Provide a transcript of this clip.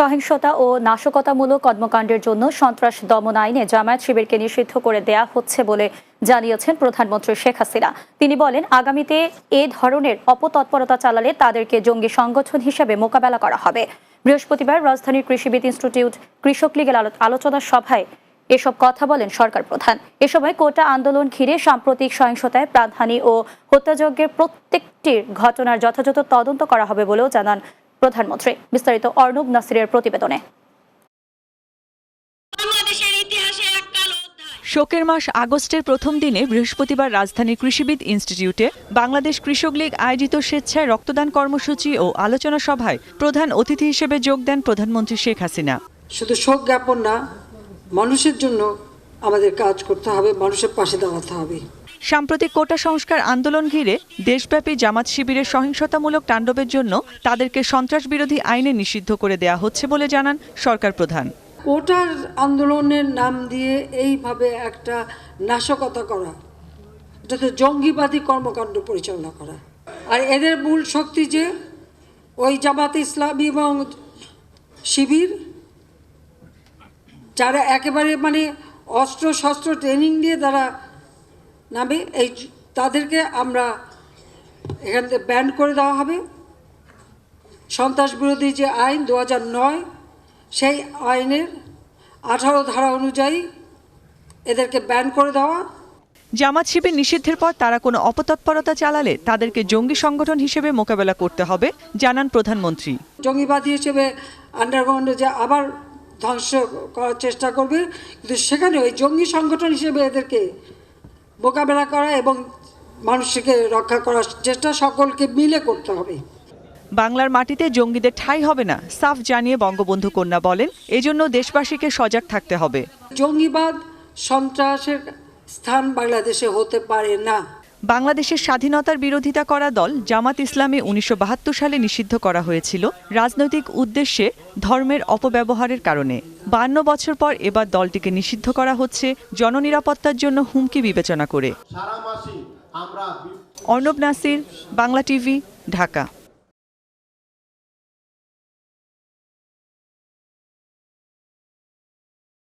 সহিংসতা ও নাশকতামূলক কর্মকাণ্ডের জন্য সন্ত্রাস দমন আইনে জামায়াত শিবিরকে নিষিদ্ধ করে দেয়া হচ্ছে বলে জানিয়েছেন প্রধানমন্ত্রী শেখ হাসিনা। তিনি বলেন, আগামীতে এ ধরনের অপতৎপরতা চালালে তাদেরকে জঙ্গি সংগঠন হিসেবে মোকাবেলা করা হবে। বৃহস্পতিবার রাজধানীর কৃষিবিদ ইনস্টিটিউট কৃষক লীগের আলো- আলোচনা সভায় এসব কথা বলেন সরকার প্রধান। এ সময় কোটা আন্দোলন ঘিরে সাম্প্রতিক সহিংসতায় প্রাণহানি ও হত্যাযজ্ঞের প্রত্যেকটির ঘটনার যথাযথ তদন্ত করা হবে বলেও জানান প্রধানমন্ত্রী। বিস্তারিত অর্ণব নাসিরের প্রতিবেদনে। বাংলাদেশের ইতিহাসে এক কালো অধ্যায়। শোকের মাস আগস্টের প্রথম দিনে বৃহস্পতিবার রাজধানীর কৃষিবিদ ইনস্টিটিউটে বাংলাদেশ কৃষক লীগ আয়োজিত স্বেচ্ছায় রক্তদান কর্মসূচি ও আলোচনা সভায় প্রধান অতিথি হিসেবে যোগ দেন প্রধানমন্ত্রী শেখ হাসিনা। শুধু শোক জ্ঞাপন না মানুষের জন্য আমাদের কাজ করতে হবে মানুষের পাশে দাঁড়াতে হবে। সাম্প্রতিক কোটা সংস্কার আন্দোলন ঘিরে দেশব্যাপী জামাত শিবিরের সহিংসতামূলক তাণ্ডবের জন্য তাদেরকে সন্ত্রাস বিরোধী আইনে নিষিদ্ধ করে দেয়া হচ্ছে বলে জানান সরকার প্রধান। কোটার আন্দোলনের নাম দিয়ে এইভাবে একটা নাশকতা করা, যাতে জঙ্গিবাদী কর্মকাণ্ড পরিচালনা করা। আর এদের মূল শক্তি যে, ওই জামাত ইসলামী এবং শিবির, যারা একেবারে মানে অস্ত্র শস্ত্র ট্রেনিং দিয়ে তারা নামে এই তাদেরকে আমরা এখান থেকে ব্যান করে দেওয়া হবে। সন্ত্রাস বিরোধী যে আইন দু নয় সেই আইনের আঠারো ধারা অনুযায়ী এদেরকে ব্যান করে দেওয়া। জামাত শিবির নিষিদ্ধের পর তারা কোনো অপতৎপরতা চালালে তাদেরকে জঙ্গি সংগঠন হিসেবে মোকাবেলা করতে হবে জানান প্রধানমন্ত্রী। জঙ্গিবাদী হিসেবে আন্ডারগ্রাউন্ডে যে আবার ধ্বংস করার চেষ্টা করবে কিন্তু সেখানে ওই জঙ্গি সংগঠন হিসেবে এদেরকে মোকাবেলা করা এবং মানুষকে রক্ষা করার চেষ্টা সকলকে মিলে করতে হবে। বাংলার মাটিতে জঙ্গিদের ঠাঁই হবে না সাফ জানিয়ে বঙ্গবন্ধু কন্যা বলেন এজন্য দেশবাসীকে সজাগ থাকতে হবে। জঙ্গিবাদ সন্ত্রাসের স্থান বাংলাদেশে হতে পারে না। বাংলাদেশের স্বাধীনতার বিরোধিতা করা দল জামাত ইসলামে উনিশশো বাহাত্তর সালে নিষিদ্ধ করা হয়েছিল রাজনৈতিক উদ্দেশ্যে ধর্মের অপব্যবহারের কারণে। বান্ন বছর পর এবার দলটিকে নিষিদ্ধ করা হচ্ছে জননিরাপত্তার জন্য হুমকি বিবেচনা করে। অর্ণব নাসির বাংলা টিভি ঢাকা।